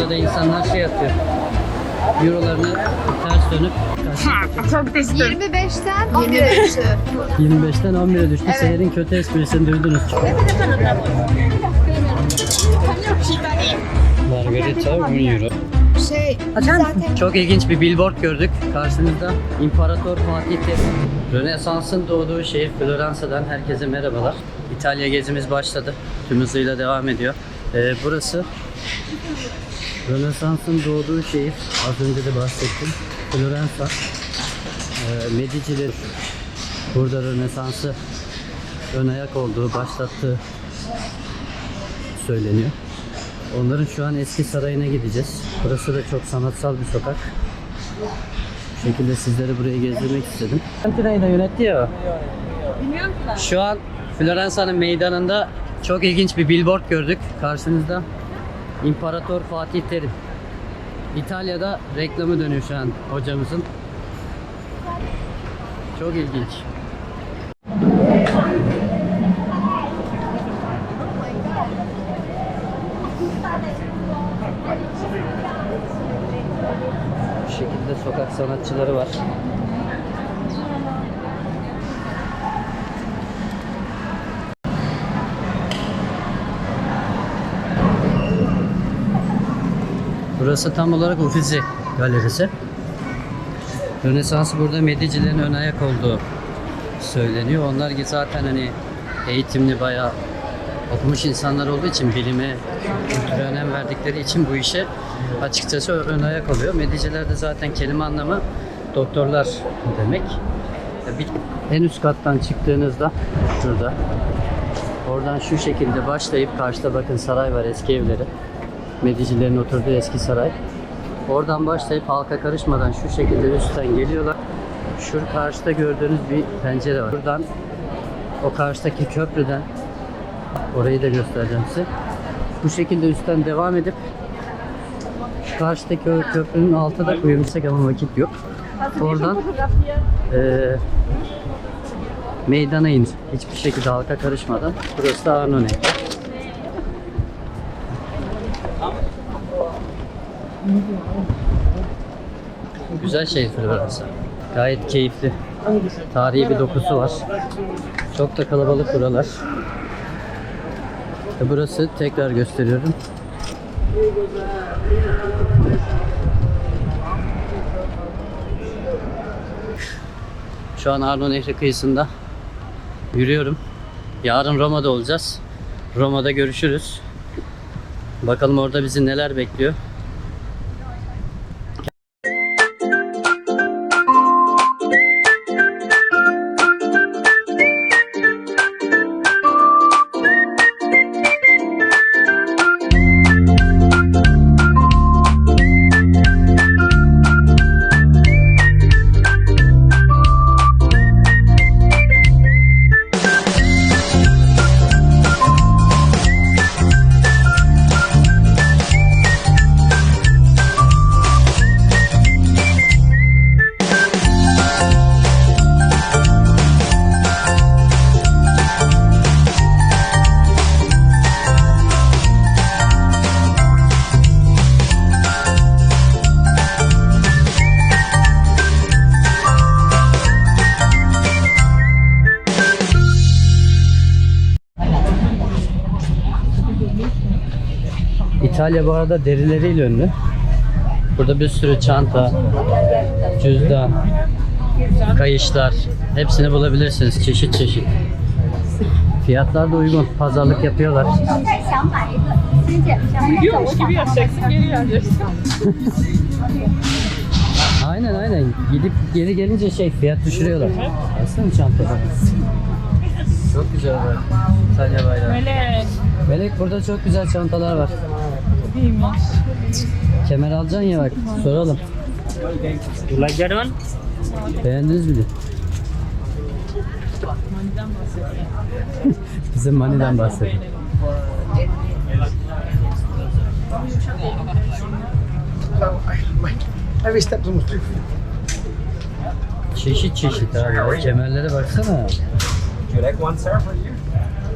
Burada da insanlar şey yapıyor. Eurolarını ters dönüp Çok düştüm. 25'ten 11'e düştü. 25'ten 11'e düştü. Seher'in kötü esprisini duydunuz. Margarita 10 euro. Şey, zaten Çok ilginç bir billboard gördük. Karşınızda İmparator Fatih Terim. Rönesans'ın doğduğu şehir Floransa'dan herkese merhabalar. İtalya gezimiz başladı. Tüm hızıyla devam ediyor. Ee, burası Rönesans'ın doğduğu şehir. Az önce de bahsettim. Floransa. Ee, Medici'lerin burada Rönesans'ı ön ayak olduğu, başlattığı söyleniyor. Onların şu an eski sarayına gideceğiz. Burası da çok sanatsal bir sokak. Bu şekilde sizleri buraya gezdirmek istedim. Fiorentina'yı da yönetti ya. Bilmiyorum ki ben. Şu an Floransa'nın meydanında çok ilginç bir billboard gördük. Karşınızda İmparator Fatih Terim. İtalya'da reklamı dönüyor şu an hocamızın. Çok ilginç. Bu şekilde sokak sanatçıları var. Burası tam olarak Uffizi galerisi. Rönesans'ı burada Medicilerin ön ayak olduğu söyleniyor. Onlar ki zaten hani eğitimli bayağı okumuş insanlar olduğu için bilime, önem verdikleri için bu işe açıkçası ön ayak oluyor. Mediciler de zaten kelime anlamı doktorlar demek. En üst kattan çıktığınızda şurada oradan şu şekilde başlayıp karşıda bakın saray var eski evleri. Medicilerin oturduğu eski saray. Oradan başlayıp halka karışmadan şu şekilde üstten geliyorlar. Şu karşıda gördüğünüz bir pencere var. Buradan o karşıdaki köprüden orayı da göstereceğim size. Bu şekilde üstten devam edip karşıdaki köprünün altı da koyabilsek ama vakit yok. Oradan eee meydana in. Hiçbir şekilde halka karışmadan. Burası da Arnone. Güzel şey Floransa. Gayet keyifli. Tarihi bir dokusu var. Çok da kalabalık buralar. E burası tekrar gösteriyorum. Şu an Arno Nehri kıyısında yürüyorum. Yarın Roma'da olacağız. Roma'da görüşürüz. Bakalım orada bizi neler bekliyor. İtalya bu arada derileriyle ünlü. Burada bir sürü çanta, cüzdan, kayışlar hepsini bulabilirsiniz çeşit çeşit. Fiyatlar da uygun. Pazarlık yapıyorlar. Gidiyormuş gibi yapacaksın, geri geleceksin. aynen aynen. Gidip geri gelince şey fiyat düşürüyorlar. Baksana çantada. Çok güzel var. İtalya bayrağı. Melek. Melek burada çok güzel çantalar var. Değilmiş. Kemer alacaksın ya bak. Soralım. You like that one? Beğendiniz mi? Bize maniden bahsediyor. Every step's almost three. Çeşit çeşit abi. ya. Kemerlere baksana.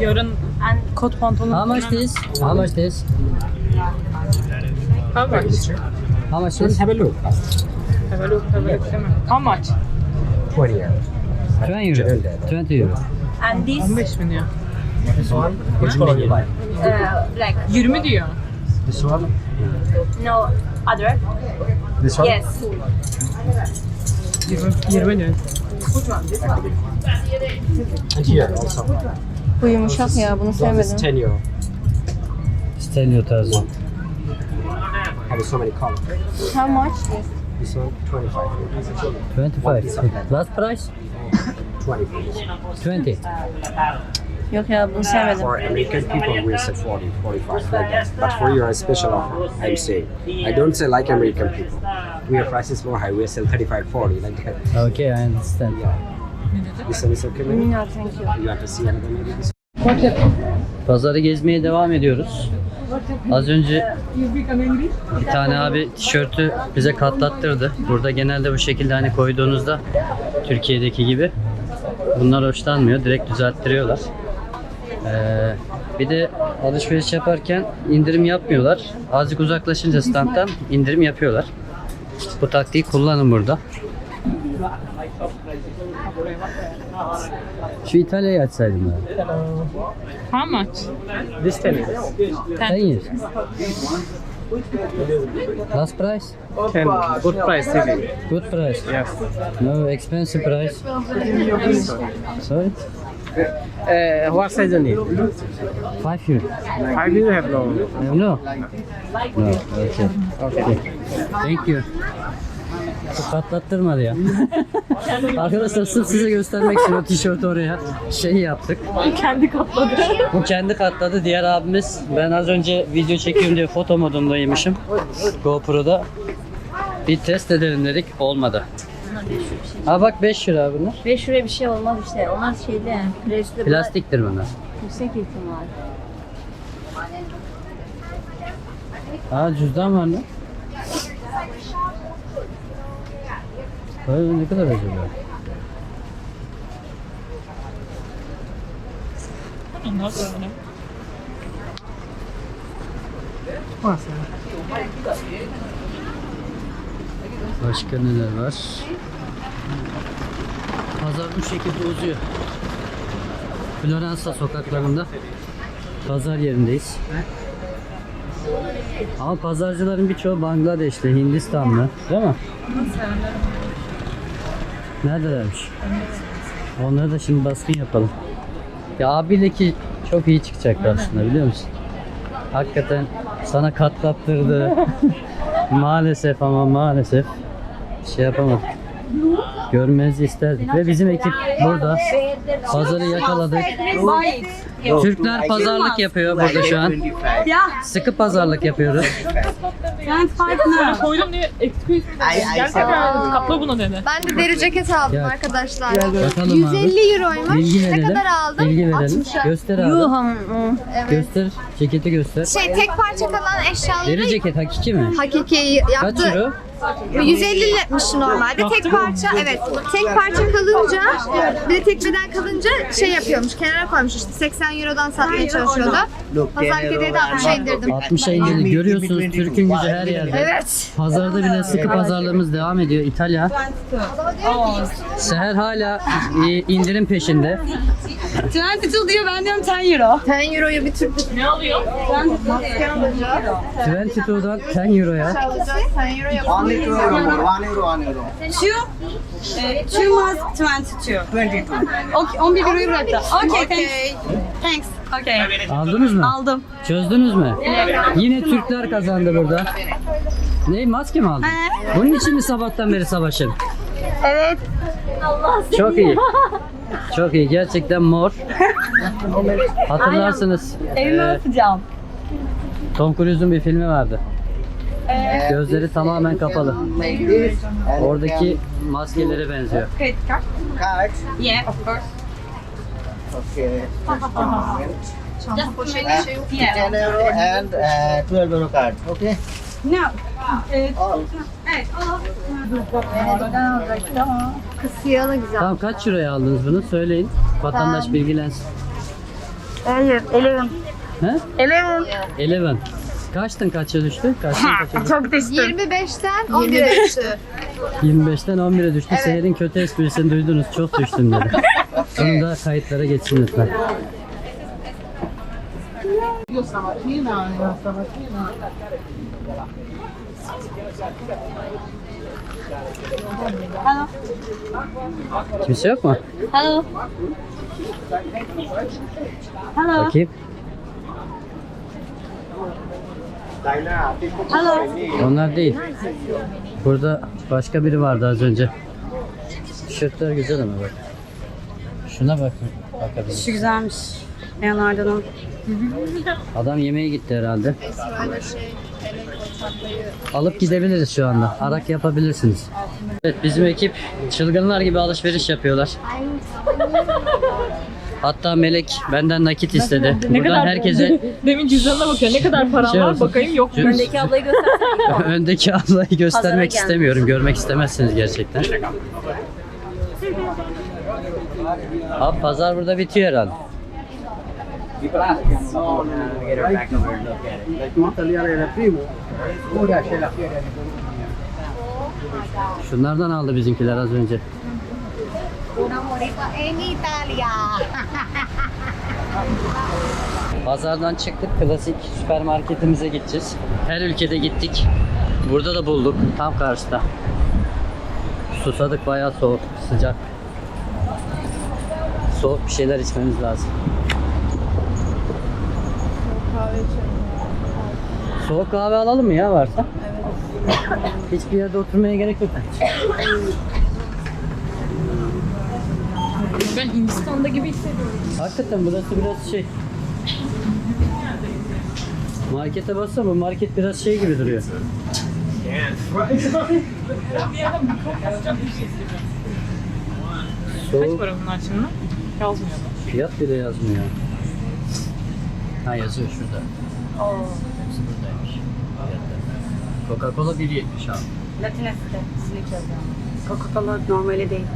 Yarın kot pantolon. How much this? How much this? How much? How much Let's have a look. Have a look, have a look. How much? 20 euros. 20 euro. 20 euro. And this 15 bin diyor. This one? Which color you like? uh, black. 20 diyor. This one? No other. This one? Yes. 20, 20 diyor. And here also. Bu yumuşak ya bunu This is sevmedim. 10 euro. Stereo tarzı. Have so many colors. How much? This one, 25. 25. Last price? 20 please. 20. Yok ya bunu sevmedim. For American people, we say 40, 45 like that. But for you, a special offer, I'm saying. I don't say like American people. We have prices more high. We sell 35, 40 like that. Okay, I understand. This one is okay maybe? No thank you. You want to see another maybe this Pazarı gezmeye devam ediyoruz. Az önce bir tane abi tişörtü bize katlattırdı. Burada genelde bu şekilde hani koyduğunuzda Türkiye'deki gibi bunlar hoşlanmıyor. Direkt düzelttiriyorlar. Ee, bir de alışveriş yaparken indirim yapmıyorlar. Azıcık uzaklaşınca standtan indirim yapıyorlar. Bu taktiği kullanın burada. Şu İtalya'yı açsaydım ben. How much? This 10 euros. 10 years. Last price? 10. Good price, really. Good price. Yes. No expensive price. Sorry? Uh, what size you need? 5 euro. I do have no. Uh, no. No. Okay. Okay. Thank you. Bu Katlattırmadı ya. Arkadaşlar sırf size göstermek için o tişörtü oraya şey yaptık. Kendi katladı. Bu kendi katladı. Diğer abimiz ben az önce video çekiyorum diye foto modundaymışım. GoPro'da. Bir test edelim dedik. Olmadı. Ha bak 5 lira bunlar. 5 liraya bir şey olmaz işte. Onlar şeyde presli Plastiktir bunlar. yüksek ihtimal. Aa cüzdan var ne? Böyle ne kadar acaba? Sonra. Başka neler var? Pazar bu şekilde uzuyor. Floransa sokaklarında pazar yerindeyiz. Ama pazarcıların birçoğu Bangladeşli, Hindistanlı, değil mi? Neredelermiş? Onlara da şimdi baskın yapalım. Ya abiyle ki çok iyi çıkacaktı aslında biliyor musun? Hakikaten sana katlattırdı. maalesef ama maalesef şey yapamadık. Görmenizi isterdik. Ve bizim ekip burada. Pazarı yakaladık. Türkler pazarlık yapıyor burada şu an. Sıkı pazarlık yapıyoruz. Sana koydum diye excuse Gerçekten kapla bunu dedi. Ben de deri ceket aldım Gel. arkadaşlar. Bakalım abi. 150 euroymuş. Bilgi ne verelim. kadar aldım? Bilgi verelim. 60'a. Göster abi. Evet. Göster. Ceketi göster. Şey tek parça kalan eşyaları Deri ceket hakiki mi? hakiki Kaç yaptı. euro? 150 liraymış normalde. Tek parça evet. Tek parça kalınca bir de tek beden kalınca şey yapıyormuş. Kenara koymuş işte 80 eurodan satmaya çalışıyordu. Pazarlık edeye de 60'a indirdim. 60'a indirdik. Görüyorsunuz Türk'ün gücü her yerde. Evet. Pazarda bile sıkı pazarlığımız devam ediyor. İtalya. Seher hala indirim peşinde. 22 diyor ben diyorum 10 euro. 10 euroyu bir Türk Ne alıyor? maske alacağım. 22'dan 10 euroya. Alacağız. 10 euro yapalım. One euro, one euro, one euro. Two, e, two mask 22. 22. Okay, 11 euroyu bıraktı. Okay, thanks. Thanks. Okay. Aldınız mı? Aldım. Çözdünüz mü? Yine Türkler kazandı burada. Ne maske mi aldın? Bunun için mi sabahtan beri savaşın? Evet. Çok iyi. Çok iyi. Gerçekten mor. Hatırlarsınız. Evime e, atacağım. Tom Cruise'un bir filmi vardı. Gözleri tamamen kapalı. Oradaki maskelere benziyor. Yeah, of course. Okay. Çanta poşet şey yok. Yeah. 10 euro and uh, 12 euro card. Okay. No. All. Evet, da güzel. Tamam kaç euroya aldınız bunu? Söyleyin. Vatandaş Ben- bilgilensin. Hayır, 11. He? 11. 11. Kaçtın kaça düştü? Kaçtın kaça düştü? Çok düştüm. 25'ten 11'e düştü. 25'ten 11'e düştü. Seher'in kötü esprisini duydunuz. Çok düştüm dedi. Sonunda kayıtlara geçsin lütfen. Kimse yok mu? Hello. Hello. Bakayım. Hello. Onlar değil. Burada başka biri vardı az önce. Tişörtler güzel ama bak. Şuna bak. Bakabiliriz. Şu güzelmiş. Leonardo'nun. Adam yemeğe gitti herhalde. Alıp gidebiliriz şu anda. Arak yapabilirsiniz. Evet bizim ekip çılgınlar gibi alışveriş yapıyorlar. Hatta Melek benden nakit istedi. Ne Buradan kadar herkese Demin cüzdanına bakıyor. Ne kadar param Şey var olsun. bakayım yok. Cü- Öndeki ablayı göstersene. öndeki ablayı göstermek gelmiş. istemiyorum. Görmek istemezsiniz gerçekten. Abi pazar burada bitiyor herhalde. Şunlardan aldı bizimkiler az önce. Pazardan çıktık. Klasik süpermarketimize gideceğiz. Her ülkede gittik. Burada da bulduk. Tam karşıda. Susadık bayağı soğuk, sıcak. Soğuk bir şeyler içmemiz lazım. Soğuk kahve alalım mı ya varsa? Hiçbir yerde oturmaya gerek yok. Ben Hindistan'da gibi hissediyorum. Hakikaten burası biraz şey. Markete bassa bu market biraz şey gibi duruyor. Kaç Soğuk para bunlar şimdi? Yazmıyor da. fiyat bile yazmıyor. Ha yazıyor şurada. Hepsi buradaymış. Coca-Cola 1.70 abi. Latineste. Coca-Cola normali değil.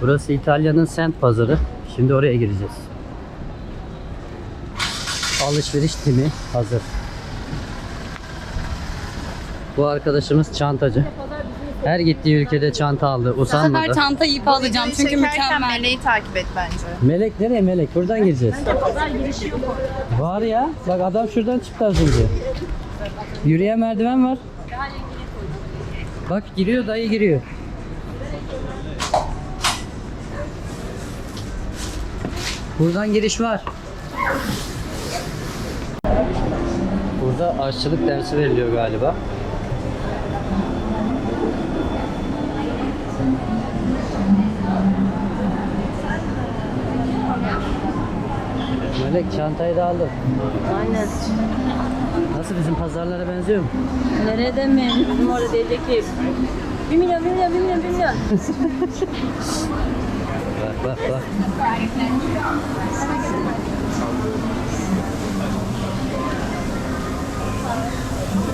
Burası İtalya'nın sent pazarı. Şimdi oraya gireceğiz. Alışveriş timi hazır. Bu arkadaşımız çantacı. Her gittiği ülkede çanta aldı. Bu sefer Usanmadı. çanta yiyip alacağım çünkü mükemmel. Meleği takip et bence. Melek nereye Melek? Buradan gireceğiz. Var ya. Bak adam şuradan çıktı az önce. Yürüyen merdiven var. Bak giriyor dayı giriyor. Buradan giriş var. Burada aşçılık dersi veriliyor galiba. Melek çantayı da aldım. Aynen. Nasıl bizim pazarlara benziyor mu? Nerede mi? Bizim orada diyecek ki 1 milyon, 1 milyon, 1 milyon, 1 milyon. Bak bak bak.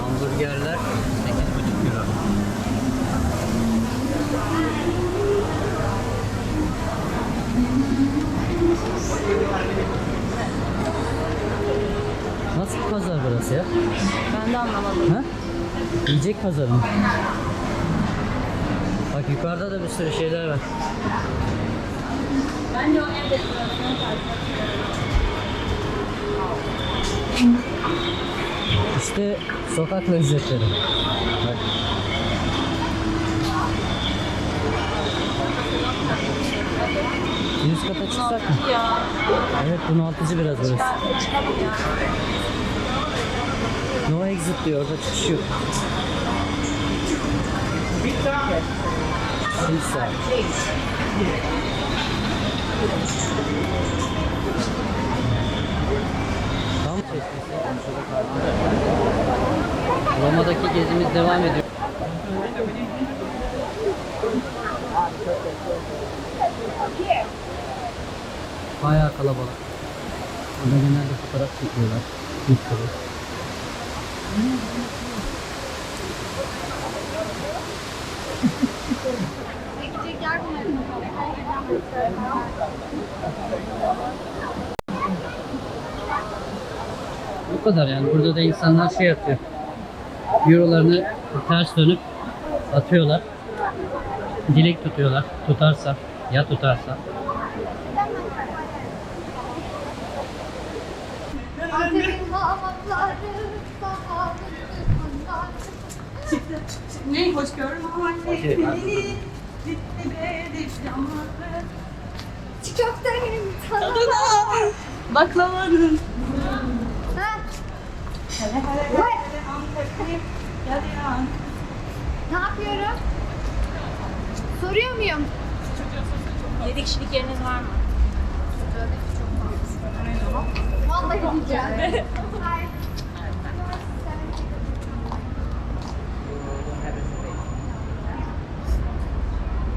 Hamburgerler 8,5 euro. Nasıl bir pazar burası ya? Ben de anlamadım. Ha? Yiyecek pazarı mı? Bak yukarıda da bir sürü şeyler var. Bence o evde İşte sokak lezzetleri. Bak. Üst kata çıksak mı? Evet bunaltıcı biraz burası. No exit diyor orada çıkış yok. Pizza. Tam. Roma'daki gezimiz devam ediyor. Bayağı kalabalık. Burada genelde fotoğraf çekiyorlar. Sürü. Bu kadar yani. Burada da insanlar şey yapıyor. Eurolarını ters dönüp atıyorlar. Dilek tutuyorlar. Tutarsa, ya tutarsa. Antep'in hamamları, sahaları, Ne hoş görmeyi. Çiçeklerin tadına. Baklavanın. Ne yapıyorum? Soruyor muyum? 7 kişilik yeriniz var mı? Vallahi diyeceğim.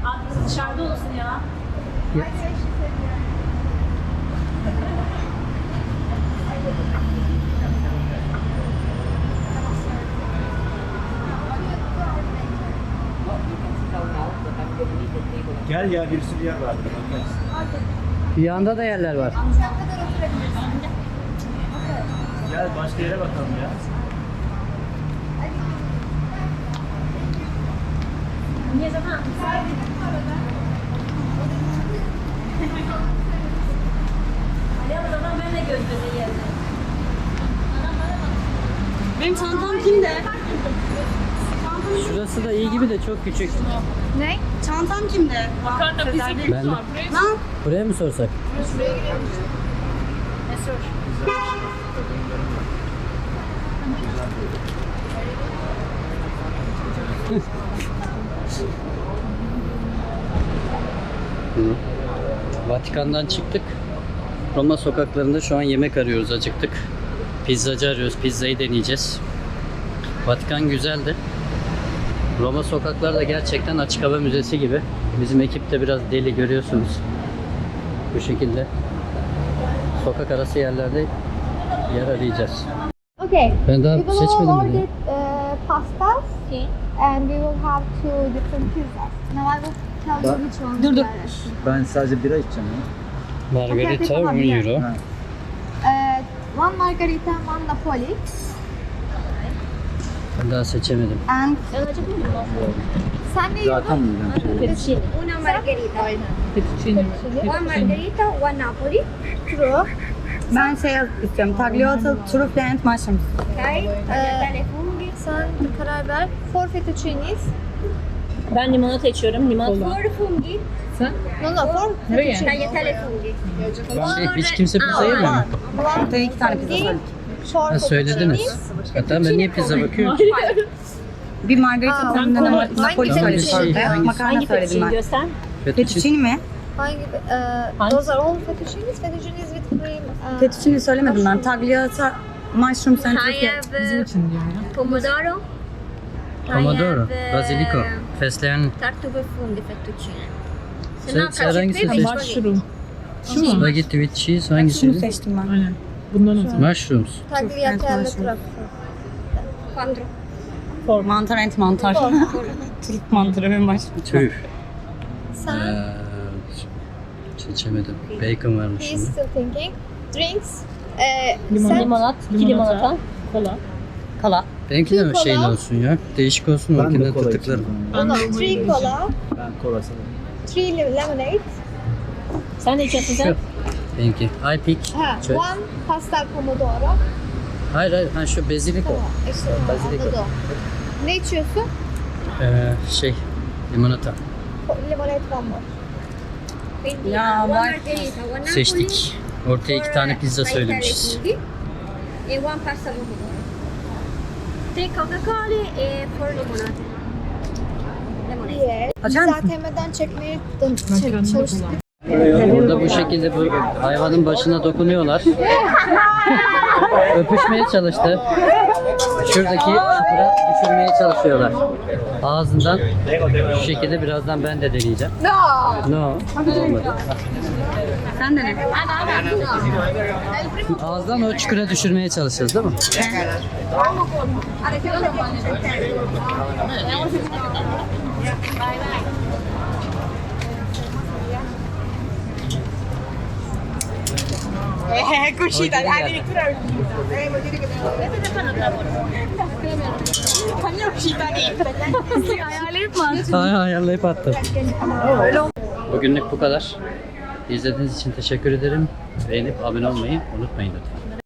Abi dışarıda olsun ya. Gel ya bir sürü yer var. Bir yanda da yerler var. Gel başka yere bakalım ya. Niye zaman? Ali o zaman ben de göz göze yerim. Benim çantam kimde? Şurası da iyi gibi de çok küçük. Ne? Çantam kimde? Makarna bizim Ben de. var. Buraya Lan Buraya mı sorsak? Hı. Vatikan'dan çıktık. Roma sokaklarında şu an yemek arıyoruz, acıktık. Pizzacı arıyoruz, pizzayı deneyeceğiz. Vatikan güzeldi. Roma sokakları da gerçekten açık hava müzesi gibi. Bizim ekip de biraz deli görüyorsunuz. Bu şekilde sokak arası yerlerde yer arayacağız. Okay. Ben daha We seçmedim bile. uh, pastas and we will have two different pizzas. Now I will tell you which one. Dur, dur. Ben sadece bira içeceğim ya. Margarita 10 euro. Uh, one margarita, one Napoli. Ben daha seçemedim. And sen ne? Zaten midem şey. Una margarita. fettuccine. One margarita, one Napoli. True. ben şey istiyorum. Tagliatelle, truffle and mushrooms. Okay. Uh, sen karar ver. Four fettuccinis. Ben limonata içiyorum. Limonata. Four funghi. Sen? No, no, four Nereye? fettuccini. Tagliatelle funghi. Şey, hiç kimse pizza yemiyor mu? Ortaya iki tane pizza söyledik. Ha, söylediniz. fettuccinis. Hatta ben niye pizza bakıyorum? Bir margarita tadında sen Napoli hangi? Makarna Hangi söyledim fettuccine ben. göster? Fettuccine. Mi? Hangi? Uh, those are all fettuccinis. Fettuccinis with cream. Uh, Fettuccine söylemedim ben. And I truffle. have Bizim için diyor ya. pomodoro. Pomodoro, basilico, fesleğen, Tartuffe funghi fettuccine. Se Sen- sen hangisi cacio e pepe e seçtin? Mushroom. Şu mu? with cheese Şunu hangisiydi? seçtim ben. Aynen. Bundan o zaman. Mushrooms. tagliatelle truffle. Quattro. Mantar and mantar. Turp mantarı ve mushroom. Tüh. Sen Ee, seçemedim. Bacon varmış he şimdi. is still thinking. Drinks. Limonat. iki Limonata. limonata. Kola. Kala. Benimki de mi Kola. şeyin olsun ya? Değişik olsun Ben de kola içeceğim. no, no, three cola, Ben kola sanırım. three lemonade. Sen ne içiyorsun sen? Benimki. I pick. Ha, Çö- one pastel pomodoro. Hayır hayır ha şu basilico. Tamam, işte anladım. Ne içiyorsun? Ee, şey limonata. Limonade one more. Quindi Ya, var. Seçtik. Ortaya iki tane pizza söylemişiz. one pasta pomodoro. Three Coca-Cola e four limonate. Lemonade. Yes. Açar mısın? Çekmeye çalıştık. Burada bu şekilde bu hayvanın başına dokunuyorlar. Öpüşmeye çalıştı. Şuradaki çukura düşürmeye çalışıyorlar. Ağzından şu şekilde birazdan ben de deneyeceğim. No. No. Olmadı. Sen de ne? Ağızdan o çukura düşürmeye çalışacağız değil mi? Eh, cuscita, uscita lì. Ayarlayıp mı? Attım. Bugünlük bu kadar. İzlediğiniz için teşekkür ederim. Beğenip abone olmayı unutmayın lütfen.